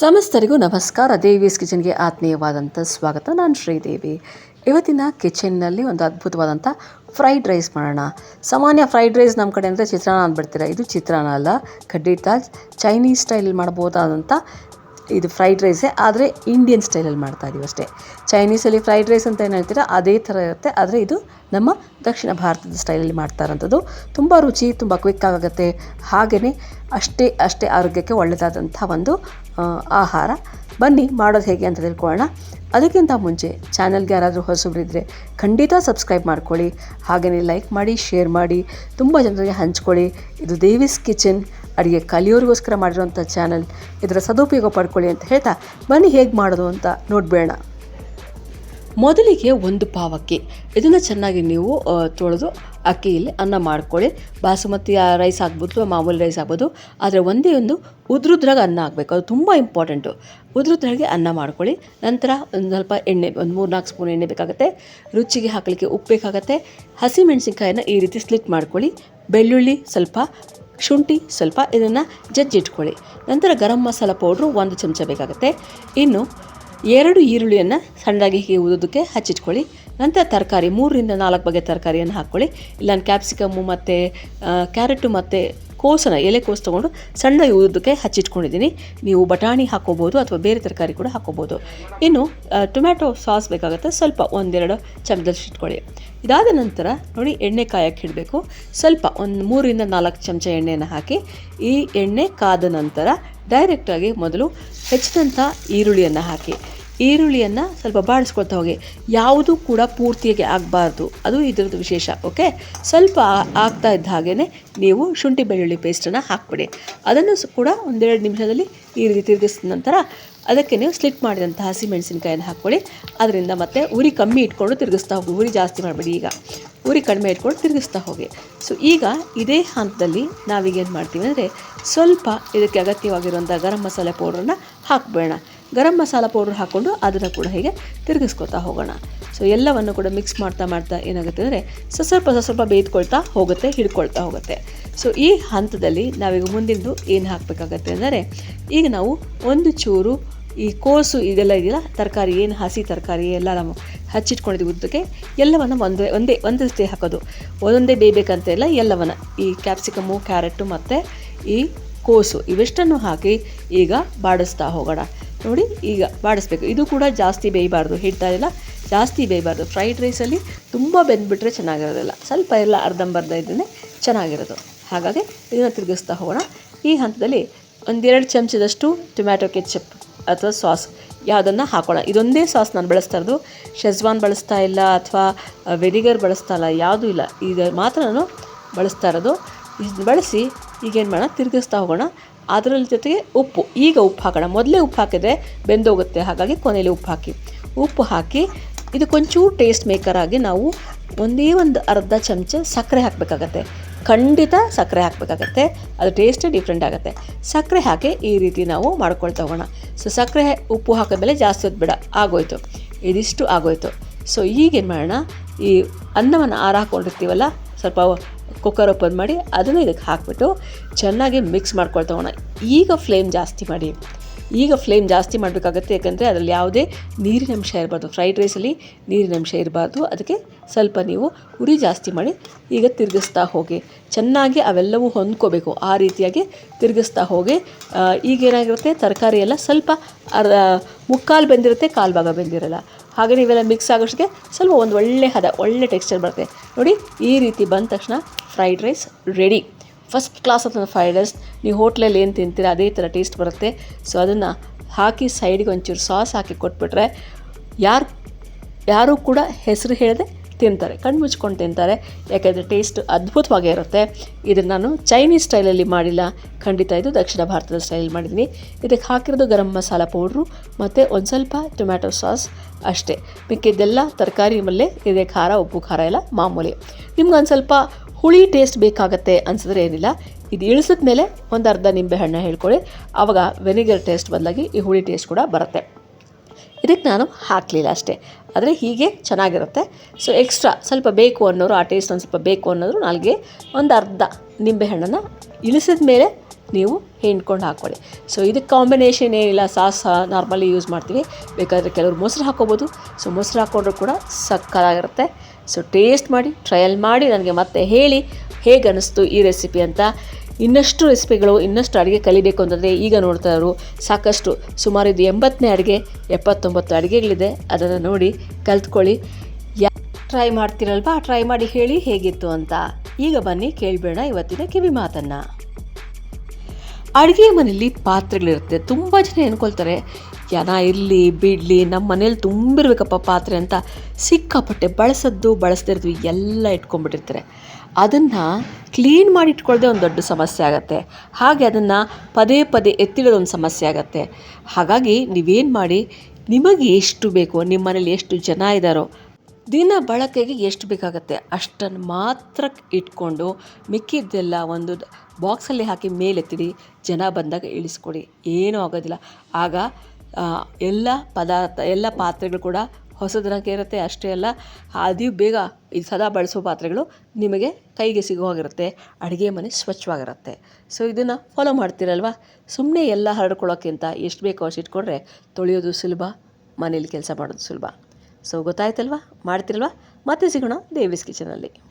ಸಮಸ್ತರಿಗೂ ನಮಸ್ಕಾರ. ದೇವೀಸ್ ಕಿಚನ್ಗೆ ಆತ್ಮೀಯವಾದಂಥ ಸ್ವಾಗತ. ನಾನು ಶ್ರೀದೇವಿ. ಇವತ್ತಿನ ಕಿಚನ್ನಲ್ಲಿ ಒಂದು ಅದ್ಭುತವಾದಂಥ ಫ್ರೈಡ್ ರೈಸ್ ಮಾಡೋಣ. ಸಾಮಾನ್ಯ ಫ್ರೈಡ್ ರೈಸ್ ನಮ್ಮ ಕಡೆ ಅಂದರೆ ಚಿತ್ರಾನ್ನ ಅಂದ್ಬಿಡ್ತೀರ? ಇದು ಚಿತ್ರಾನ್ನ ಅಲ್ಲ. ಖಂಡಿತ ಚೈನೀಸ್ ಸ್ಟೈಲಲ್ಲಿ ಮಾಡ್ಬೋದಾದಂಥ ಇದು ಫ್ರೈಡ್ ರೈಸೇ. ಆದರೆ ಇಂಡಿಯನ್ ಸ್ಟೈಲಲ್ಲಿ ಮಾಡ್ತಾ ಇದೀವಿ ಅಷ್ಟೇ. ಚೈನೀಸಲ್ಲಿ ಫ್ರೈಡ್ ರೈಸ್ ಅಂತ ಏನು ಹೇಳ್ತೀರಾ? ಅದೇ ಥರ ಇರುತ್ತೆ. ಆದರೆ ಇದು ನಮ್ಮ ದಕ್ಷಿಣ ಭಾರತದ ಸ್ಟೈಲಲ್ಲಿ ಮಾಡ್ತಾ ಇರೋಂಥದ್ದು. ತುಂಬ ರುಚಿ, ತುಂಬ ಕ್ವಿಕ್ ಆಗುತ್ತೆ. ಹಾಗೆಯೇ ಅಷ್ಟೇ ಅಷ್ಟೇ ಆರೋಗ್ಯಕ್ಕೆ ಒಳ್ಳೆಯದಾದಂಥ ಒಂದು ಆಹಾರ. ಬನ್ನಿ, ಮಾಡೋದು ಹೇಗೆ ಅಂತ ತಿಳ್ಕೊಳ್ಳೋಣ. ಅದಕ್ಕಿಂತ ಮುಂಚೆ ಚಾನಲ್ಗೆ ಯಾರಾದರೂ ಹೊಸಬರಿದ್ದರೆ ಖಂಡಿತ ಸಬ್ಸ್ಕ್ರೈಬ್ ಮಾಡ್ಕೊಳ್ಳಿ. ಹಾಗೆಯೇ ಲೈಕ್ ಮಾಡಿ, ಶೇರ್ ಮಾಡಿ, ತುಂಬ ಜನರಿಗೆ ಹಂಚ್ಕೊಳ್ಳಿ. ಇದು ದೇವಿಸ್ ಕಿಚನ್, ಅಡುಗೆ ಕಲಿಯೋರಿಗೋಸ್ಕರ ಮಾಡಿರೋಂಥ ಚಾನಲ್. ಇದರ ಸದುಪಯೋಗ ಪಡ್ಕೊಳ್ಳಿ ಅಂತ ಹೇಳ್ತಾ ಬನ್ನಿ, ಹೇಗೆ ಮಾಡೋದು ಅಂತ ನೋಡಬೇಡ. ಮೊದಲಿಗೆ ಒಂದು ಪಾವಕ್ಕಿ. ಇದನ್ನು ಚೆನ್ನಾಗಿ ನೀವು ತೊಳೆದು ಅಕ್ಕಿಯಲ್ಲಿ ಅನ್ನ ಮಾಡ್ಕೊಳ್ಳಿ. ಬಾಸುಮತಿ ರೈಸ್ ಆಗ್ಬೋದು, ಮಾಮೂಲಿ ರೈಸ್ ಆಗ್ಬೋದು. ಆದರೆ ಒಂದೇ ಒಂದು ಉದ್ರುದ್ರಾಗ ಅನ್ನ ಆಗಬೇಕು ಅದು ತುಂಬ ಇಂಪಾರ್ಟೆಂಟು ಉದ್ರುದ್ರಾಗೆ ಅನ್ನ ಮಾಡ್ಕೊಳ್ಳಿ. ನಂತರ ಒಂದು ಸ್ವಲ್ಪ ಎಣ್ಣೆ, ಒಂದು ಮೂರು ನಾಲ್ಕು ಸ್ಪೂನ್ ಎಣ್ಣೆ ಬೇಕಾಗುತ್ತೆ. ರುಚಿಗೆ ಹಾಕಲಿಕ್ಕೆ ಉಪ್ಪು ಬೇಕಾಗುತ್ತೆ. ಹಸಿಮೆಣಸಿನ್ಕಾಯಿನ ಈ ರೀತಿ ಸ್ಲಿಟ್ ಮಾಡ್ಕೊಳ್ಳಿ. ಬೆಳ್ಳುಳ್ಳಿ ಸ್ವಲ್ಪ, ಶುಂಠಿ ಸ್ವಲ್ಪ ಇದನ್ನು ಜಜ್ಜಿಟ್ಕೊಳ್ಳಿ. ನಂತರ ಗರಂ ಮಸಾಲ ಪೌಡ್ರು ಒಂದು ಚಮಚ ಬೇಕಾಗುತ್ತೆ. ಇನ್ನು ಎರಡು ಈರುಳ್ಳಿಯನ್ನು ಸಣ್ಣದಾಗಿ ಹೀಗೆ ಉದೋದಕ್ಕೆ ಹಚ್ಚಿಟ್ಕೊಳ್ಳಿ. ನಂತರ ತರಕಾರಿ ಮೂರರಿಂದ ನಾಲ್ಕು ಬಗೆ ತರಕಾರಿಯನ್ನು ಹಾಕ್ಕೊಳ್ಳಿ. ಇಲ್ಲ ಕ್ಯಾಪ್ಸಿಕಮ್ಮು ಮತ್ತು ಕ್ಯಾರೆಟು ಮತ್ತು ಕೋಸನ ಎಲೆ ಕೋಸು ತೊಗೊಂಡು ಸಣ್ಣ ಉದ್ದಕ್ಕೆ ಹಚ್ಚಿಟ್ಕೊಂಡಿದ್ದೀನಿ. ನೀವು ಬಟಾಣಿ ಹಾಕೋಬೋದು ಅಥವಾ ಬೇರೆ ತರಕಾರಿ ಕೂಡ ಹಾಕೋಬೋದು ಇನ್ನು ಟೊಮ್ಯಾಟೊ ಸಾಸ್ ಬೇಕಾಗುತ್ತೆ, ಸ್ವಲ್ಪ ಒಂದೆರಡು ಚಮಚದಷ್ಟು ಇಟ್ಕೊಳ್ಳಿ. ಇದಾದ ನಂತರ ನೋಡಿ, ಎಣ್ಣೆ ಕಾಯಕ್ಕೆ ಇಡಬೇಕು. ಸ್ವಲ್ಪ ಒಂದು ಮೂರಿಂದ ನಾಲ್ಕು ಚಮಚ ಎಣ್ಣೆಯನ್ನು ಹಾಕಿ, ಈ ಎಣ್ಣೆ ಕಾದ ನಂತರ ಡೈರೆಕ್ಟಾಗಿ ಮೊದಲು ಹೆಚ್ಚಿದಂಥ ಈರುಳ್ಳಿಯನ್ನು ಹಾಕಿ. ಈರುಳ್ಳಿಯನ್ನು ಸ್ವಲ್ಪ ಬಾಡಿಸ್ಕೊಳ್ತಾ ಹೋಗಿ. ಯಾವುದೂ ಕೂಡ ಪೂರ್ತಿಯಾಗಿ ಆಗಬಾರ್ದು. ಅದು ಇದರದ್ದು ವಿಶೇಷ, ಓಕೆ? ಸ್ವಲ್ಪ ಆಗ್ತಾ ಇದ್ದ ಹಾಗೇ ನೀವು ಶುಂಠಿ ಬೆಳ್ಳುಳ್ಳಿ ಪೇಸ್ಟನ್ನು ಹಾಕ್ಬಿಡಿ. ಅದನ್ನು ಕೂಡ ಒಂದೆರಡು ನಿಮಿಷದಲ್ಲಿ ಈ ರೀತಿ ತಿರುಗಿಸಿದ ನಂತರ ಅದಕ್ಕೆ ನೀವು ಸ್ಲಿಟ್ ಮಾಡಿದಂಥ ಹಸಿಮೆಣಸಿನ್ಕಾಯನ್ನು ಹಾಕ್ಕೊಳ್ಳಿ ಅದರಿಂದ ಮತ್ತೆ ಉರಿ ಕಮ್ಮಿ ಇಟ್ಕೊಂಡು ತಿರುಗಿಸ್ತಾ ಹೋಗಿ. ಉರಿ ಜಾಸ್ತಿ ಮಾಡಬೇಡಿ ಈಗ. ಉರಿ ಕಡಿಮೆ ಇಟ್ಕೊಂಡು ತಿರುಗಿಸ್ತಾ ಹೋಗಿ. ಸೊ ಈಗ ಇದೇ ಹಂತದಲ್ಲಿ ನಾವೀಗೇನು ಮಾಡ್ತೀವಿ ಅಂದರೆ ಸ್ವಲ್ಪ ಇದಕ್ಕೆ ಅಗತ್ಯವಾಗಿರುವಂಥ ಗರಂ ಮಸಾಲೆ ಪೌಡ್ರನ್ನ ಹಾಕ್ಬೇಡ ಗರಂ ಮಸಾಲ ಪೌಡ್ರ್ ಹಾಕ್ಕೊಂಡು ಅದನ್ನು ಕೂಡ ಹೀಗೆ ತಿರುಗಿಸ್ಕೊತಾ ಹೋಗೋಣ. ಸೊ ಎಲ್ಲವನ್ನು ಕೂಡ ಮಿಕ್ಸ್ ಮಾಡ್ತಾ ಮಾಡ್ತಾ ಏನಾಗುತ್ತೆ ಅಂದರೆ ಸ್ವಲ್ಪ ಸ್ವಲ್ಪ ಬೇಯ್ದುಕೊಳ್ತಾ ಹೋಗುತ್ತೆ, ಹಿಡ್ಕೊಳ್ತಾ ಹೋಗುತ್ತೆ. ಸೊ ಈ ಹಂತದಲ್ಲಿ ನಾವೀಗ ಮುಂದಿಂದು ಏನು ಹಾಕಬೇಕಾಗತ್ತೆ ಅಂದರೆ ಈಗ ನಾವು ಒಂದು ಚೂರು ಈ ಕೋಸು ಇದೆಲ್ಲ ಇದೆಯಲ್ಲ, ತರಕಾರಿ ಏನು ಹಸಿ ತರಕಾರಿ ಎಲ್ಲ ನಾವು ಹಚ್ಚಿಟ್ಕೊಂಡಿದ್ದೀವಿ ಉದ್ದಕ್ಕೆ, ಎಲ್ಲವನ್ನು ಒಂದೇ ಒಂದೇ ಒಂದೇ ಸತಿ ಹಾಕೋದು. ಒಂದೊಂದೇ ಬೇಯಬೇಕಂತ ಇಲ್ಲ, ಎಲ್ಲವನ್ನು. ಈ ಕ್ಯಾಪ್ಸಿಕಮು ಕ್ಯಾರೆಟು ಮತ್ತು ಈ ಕೋಸು ಇವೆಷ್ಟನ್ನು ಹಾಕಿ ಈಗ ಬಾಡಿಸ್ತಾ ಹೋಗೋಣ. ನೋಡಿ ಈಗ ಬಾಡಿಸ್ಬೇಕು ಇದು ಕೂಡ ಜಾಸ್ತಿ ಬೇಯಬಾರ್ದು ಹಿಡ್ತಾ ಇಲ್ಲ ಜಾಸ್ತಿ ಬೇಯಬಾರ್ದು. ಫ್ರೈಡ್ ರೈಸಲ್ಲಿ ತುಂಬ ಬೆಂದ್ಬಿಟ್ರೆ ಚೆನ್ನಾಗಿರೋದಿಲ್ಲ. ಸ್ವಲ್ಪ ಎಲ್ಲ ಅರ್ಧಂಬರ್ಧ ಇದ್ದೇನೆ ಚೆನ್ನಾಗಿರೋದು. ಹಾಗಾಗಿ ಇದನ್ನು ತಿರುಗಿಸ್ತಾ ಹೋಗೋಣ. ಈ ಹಂತದಲ್ಲಿ ಒಂದೆರಡು ಚಮಚದಷ್ಟು ಟೊಮ್ಯಾಟೊ ಕೆಚಪ್ ಅಥವಾ ಸಾಸ್ ಯಾವುದನ್ನು ಹಾಕೋಣ ಇದೊಂದೇ ಸಾಸ್ ನಾನು ಬಳಸ್ತಾ ಇರೋದು. ಶೆಜ್ವಾನ್ ಬಳಸ್ತಾ ಇಲ್ಲ ಅಥವಾ ವೆನಿಗರ್ ಬಳಸ್ತಾ ಇಲ್ಲ, ಯಾವುದೂ ಇಲ್ಲ. ಇದು ಮಾತ್ರ ನಾನು ಬಳಸ್ತಾ ಇರೋದು. ಇದನ್ನ ಬಳಸಿ ಈಗೇನು ಮಾಡೋಣ? ತಿರುಗಿಸ್ತಾ ಹೋಗೋಣ. ಅದರ ಜೊತೆಗೆ ಉಪ್ಪು. ಈಗ ಉಪ್ಪು ಹಾಕೋಣ. ಮೊದಲೇ ಉಪ್ಪು ಹಾಕಿದ್ರೆ ಬೆಂದೋಗುತ್ತೆ. ಹಾಗಾಗಿ ಕೊನೆಯಲ್ಲಿ ಉಪ್ಪು ಹಾಕಿ. ಉಪ್ಪು ಹಾಕಿ ಇದಕ್ಕೊಂಚೂರು ಟೇಸ್ಟ್ ಮೇಕರ್ ಆಗಿ ನಾವು ಒಂದೇ ಒಂದು ಅರ್ಧ ಚಮಚ ಸಕ್ಕರೆ ಹಾಕಬೇಕಾಗತ್ತೆ. ಖಂಡಿತ ಸಕ್ಕರೆ ಹಾಕಬೇಕಾಗತ್ತೆ. ಅದು ಟೇಸ್ಟೇ ಡಿಫ್ರೆಂಟ್ ಆಗುತ್ತೆ. ಸಕ್ಕರೆ ಹಾಕಿ ಈ ರೀತಿ ನಾವು ಮಾಡ್ಕೊಳ್ತಾ ಹೋಗೋಣ. ಸೊ ಸಕ್ಕರೆ ಉಪ್ಪು ಹಾಕಿದ್ಮೇಲೆ ಜಾಸ್ತಿ ಹೊತ್ತು ಬೇಡ. ಆಗೋಯ್ತು. ಇದಿಷ್ಟು ಆಗೋಯ್ತು. ಸೊ ಈಗೇನು ಮಾಡೋಣ? ಈ ಅನ್ನವನ್ನು ಆರ ಹಾಕ್ಕೊಂಡಿರ್ತೀವಲ್ಲ ಸ್ವಲ್ಪ ಕುಕ್ಕರ್ ಓಪನ್ ಮಾಡಿ ಅದನ್ನು ಇದಕ್ಕೆ ಹಾಕಿಬಿಟ್ಟು ಚೆನ್ನಾಗಿ ಮಿಕ್ಸ್ ಮಾಡ್ಕೊಳ್ತಾ ಹೋಗೋಣ. ಈಗ ಫ್ಲೇಮ್ ಜಾಸ್ತಿ ಮಾಡಿ. ಈಗ ಫ್ಲೇಮ್ ಜಾಸ್ತಿ ಮಾಡಬೇಕಾಗತ್ತೆ, ಯಾಕಂದರೆ ಅದರಲ್ಲಿ ಯಾವುದೇ ನೀರಿನ ಅಂಶ ಇರಬಾರ್ದು. ಫ್ರೈಡ್ ರೈಸಲ್ಲಿ ನೀರಿನ ಅಂಶ ಇರಬಾರ್ದು. ಅದಕ್ಕೆ ಸ್ವಲ್ಪ ನೀವು ಉರಿ ಜಾಸ್ತಿ ಮಾಡಿ ಈಗ ತಿರುಗಿಸ್ತಾ ಹೋಗಿ. ಚೆನ್ನಾಗಿ ಅವೆಲ್ಲವೂ ಹೊಂದ್ಕೋಬೇಕು. ಆ ರೀತಿಯಾಗಿ ತಿರುಗಿಸ್ತಾ ಹೋಗಿ. ಈಗೇನಾಗಿರುತ್ತೆ ತರಕಾರಿ ಎಲ್ಲ ಸ್ವಲ್ಪ ಅರ್ಧ ಮುಕ್ಕಾಲು ಬೆಂದಿರುತ್ತೆ ಕಾಲು ಭಾಗ ಬೆಂದಿರಲ್ಲ. ಹಾಗೆ ನೀವೆಲ್ಲ ಮಿಕ್ಸ್ ಆಗೋಷ್ಟಕ್ಕೆ ಸ್ವಲ್ಪ ಒಂದು ಒಳ್ಳೆ ಹದ, ಒಳ್ಳೆ ಟೆಕ್ಸ್ಚರ್ ಬರುತ್ತೆ. ನೋಡಿ, ಈ ರೀತಿ ಬಂದ ತಕ್ಷಣ fried rice ready first class of fried rice ನೀವು ಹೋಟ್ಲಲ್ಲಿ ಏನು ತಿಂತೀರ ಅದೇ ಥರ ಟೇಸ್ಟ್ ಬರುತ್ತೆ. ಸೊ ಅದನ್ನು ಹಾಕಿ ಸೈಡಿಗೆ ಒಂಚೂರು ಸಾಸ್ ಹಾಕಿ ಕೊಟ್ಬಿಟ್ರೆ ಯಾರು, ಯಾರೂ ಕೂಡ ಹೆಸರು ಹೇಳದೆ ತಿಂತಾರೆ, ಕಣ್ಣು ಮುಚ್ಕೊಂಡು ತಿಂತಾರೆ. ಯಾಕೆಂದರೆ ಟೇಸ್ಟ್ ಅದ್ಭುತವಾಗೇ ಇರುತ್ತೆ. ಇದನ್ನು ನಾನು ಚೈನೀಸ್ ಸ್ಟೈಲಲ್ಲಿ ಮಾಡಿಲ್ಲ. ಖಂಡಿತ ಇದು ದಕ್ಷಿಣ ಭಾರತದ ಸ್ಟೈಲಲ್ಲಿ ಮಾಡಿದ್ದೀನಿ ಇದಕ್ಕೆ ಹಾಕಿರೋದು ಗರಂ ಮಸಾಲ ಪೌಡ್ರು, ಮತ್ತು ಒಂದು ಸ್ವಲ್ಪ ಟೊಮ್ಯಾಟೊ ಸಾಸ್ ಅಷ್ಟೇ. ಮಿಕ್ಕಿದ್ದೆಲ್ಲ ತರಕಾರಿ ಮಲ್ಲೆ, ಇದೆ ಖಾರ, ಉಪ್ಪು ಖಾರ ಎಲ್ಲ ಮಾಮೂಲಿ. ನಿಮ್ಗೆ ಒಂದು ಸ್ವಲ್ಪ ಹುಳಿ ಟೇಸ್ಟ್ ಬೇಕಾಗತ್ತೆ ಅನ್ಸಿದ್ರೆ ಏನಿಲ್ಲ. ಇದು ಇಳಿಸಿದ ಮೇಲೆ ಒಂದು ಅರ್ಧ ನಿಂಬೆ ಹಣ್ಣು ಹೇಳ್ಕೊಳ್ಳಿ. ಆವಾಗ ವೆನಿಗರ್ ಟೇಸ್ಟ್ ಬದಲಾಗಿ ಈ ಹುಳಿ ಟೇಸ್ಟ್ ಕೂಡ ಬರುತ್ತೆ. ಇದಕ್ಕೆ ನಾನು ಹಾಕಲಿಲ್ಲ ಅಷ್ಟೇ. ಆದರೆ ಹೀಗೆ ಚೆನ್ನಾಗಿರುತ್ತೆ. ಸೊ ಎಕ್ಸ್ಟ್ರಾ ಸ್ವಲ್ಪ ಬೇಕು ಅನ್ನೋರು, ಆ ಟೇಸ್ಟ್ ಒಂದು ಸ್ವಲ್ಪ ಬೇಕು ಅನ್ನೋರು ನಾಲ್ಗೆ ಒಂದು ಅರ್ಧ ನಿಂಬೆಹಣ್ಣನ್ನು ಇಳಿಸಿದ ಮೇಲೆ ನೀವು ಹಿಂಡ್ಕೊಂಡು ಹಾಕ್ಕೊಳ್ಳಿ. ಸೊ ಇದಕ್ಕೆ ಕಾಂಬಿನೇಷನ್ ಏನಿಲ್ಲ. ಸಾಸ್ ನಾರ್ಮಲಿ ಯೂಸ್ ಮಾಡ್ತೀವಿ. ಬೇಕಾದರೆ ಕೆಲವರು ಮೊಸರು ಹಾಕ್ಕೋಬೋದು. ಸೊ ಮೊಸರು ಹಾಕ್ಕೊಂಡ್ರು ಕೂಡ ಸಕ್ಕತ್ತಾಗಿರುತ್ತೆ. ಸೊ ಟೇಸ್ಟ್ ಮಾಡಿ ಟ್ರಯಲ್ ಮಾಡಿ ನನಗೆ ಮತ್ತೆ ಹೇಳಿ ಹೇಗೆ ಅನ್ನಿಸ್ತು ಈ ರೆಸಿಪಿ ಅಂತ ಇನ್ನಷ್ಟು ರೆಸಿಪಿಗಳು, ಇನ್ನಷ್ಟು ಅಡುಗೆ ಕಲಿಬೇಕು ಅಂತಂದರೆ ಈಗ ನೋಡ್ತಾ ಇರೋರು ಸಾಕಷ್ಟು ಸುಮಾರು ಇದು ಎಂಬತ್ತನೇ ಅಡುಗೆ, ಎಪ್ಪತ್ತೊಂಬತ್ತು ಅಡುಗೆಗಳಿದೆ. ಅದನ್ನು ನೋಡಿ ಕಲ್ತ್ಕೊಳ್ಳಿ. ಯಾ ಟ್ರೈ ಮಾಡ್ತೀರಲ್ವಾ? ಟ್ರೈ ಮಾಡಿ ಹೇಳಿ ಹೇಗಿತ್ತು ಅಂತ. ಈಗ ಬನ್ನಿ, ಕೇಳಬೇಡ ಇವತ್ತಿನ ಕಿವಿ ಮಾತನ್ನು. ಅಡುಗೆ ಮನೆಯಲ್ಲಿ ಪಾತ್ರೆಗಳಿರುತ್ತೆ. ತುಂಬ ಜನ ಅನ್ಕೊಳ್ತಾರೆ ಜನ ಇರಲಿ, ಬಿಡಲಿ ನಮ್ಮ ಮನೇಲಿ ತುಂಬಿರ್ಬೇಕಪ್ಪ ಪಾತ್ರೆ ಅಂತ ಸಿಕ್ಕಾಪಟ್ಟೆ ಬಳಸದ್ದು ಬಳಸ್ತಿರ್ತೀವಿ ಎಲ್ಲ ಇಟ್ಕೊಂಡ್ಬಿಟ್ಟಿರ್ತಾರೆ. ಅದನ್ನು ಕ್ಲೀನ್ ಮಾಡಿ ಇಟ್ಕೊಳ್ಳದೆ ಒಂದು ದೊಡ್ಡ ಸಮಸ್ಯೆ ಆಗುತ್ತೆ. ಹಾಗೆ ಅದನ್ನು ಪದೇ ಪದೇ ಎತ್ತಿಡೋದು ಒಂದು ಸಮಸ್ಯೆ ಆಗುತ್ತೆ. ಹಾಗಾಗಿ ನೀವೇನು ಮಾಡಿ, ನಿಮಗೆ ಎಷ್ಟು ಬೇಕು ನಿಮ್ಮ ಮನೇಲಿ ಎಷ್ಟು ಜನ ಇದ್ದಾರೋ ದಿನ ಬಳಕೆಗೆ ಎಷ್ಟು ಬೇಕಾಗತ್ತೆ ಅಷ್ಟನ್ನು ಮಾತ್ರ ಇಟ್ಕೊಂಡು ಮಿಕ್ಕಿದ್ದೆಲ್ಲ ಒಂದು ಬಾಕ್ಸಲ್ಲಿ ಹಾಕಿ ಮೇಲೆತ್ತಿಡಿ, ಜನ ಬಂದಾಗ ಇಳಿಸ್ಕೊಡಿ. ಏನೂ ಆಗೋದಿಲ್ಲ. ಆಗ ಎಲ್ಲ ಪದಾರ್ಥ, ಎಲ್ಲ ಪಾತ್ರೆಗಳು ಕೂಡ ಹೊಸದರಂಗೆ ಇರುತ್ತೆ, ಅಷ್ಟೇ ಅಲ್ಲ ಅದು ಬೇಗ ಇದು ಸದಾ ಬಳಸೋ ಪಾತ್ರೆಗಳು ನಿಮಗೆ ಕೈಗೆ ಸಿಗೋ ಹಾಗಿರುತ್ತೆ ಅಡುಗೆ ಮನೆ ಸ್ವಚ್ಛವಾಗಿರುತ್ತೆ. ಸೊ ಇದನ್ನು ಫಾಲೋ ಮಾಡ್ತೀರಲ್ವ? ಸುಮ್ಮನೆ ಎಲ್ಲ ಹರಡ್ಕೊಳ್ಳೋಕ್ಕಿಂತ ಎಷ್ಟು ಬೇಕೋ ಅಷ್ಟು ಇಟ್ಕೊಂಡ್ರೆ ತೊಳೆಯೋದು ಸುಲಭ, ಮನೇಲಿ ಕೆಲಸ ಮಾಡೋದು ಸುಲಭ. ಸೊ ಗೊತ್ತಾಯ್ತಲ್ವಾ? ಮಾಡ್ತಿರಲ್ವಾ? ಮತ್ತೆ ಸಿಗೋಣ ದೇವಿಸ್ ಕಿಚನಲ್ಲಿ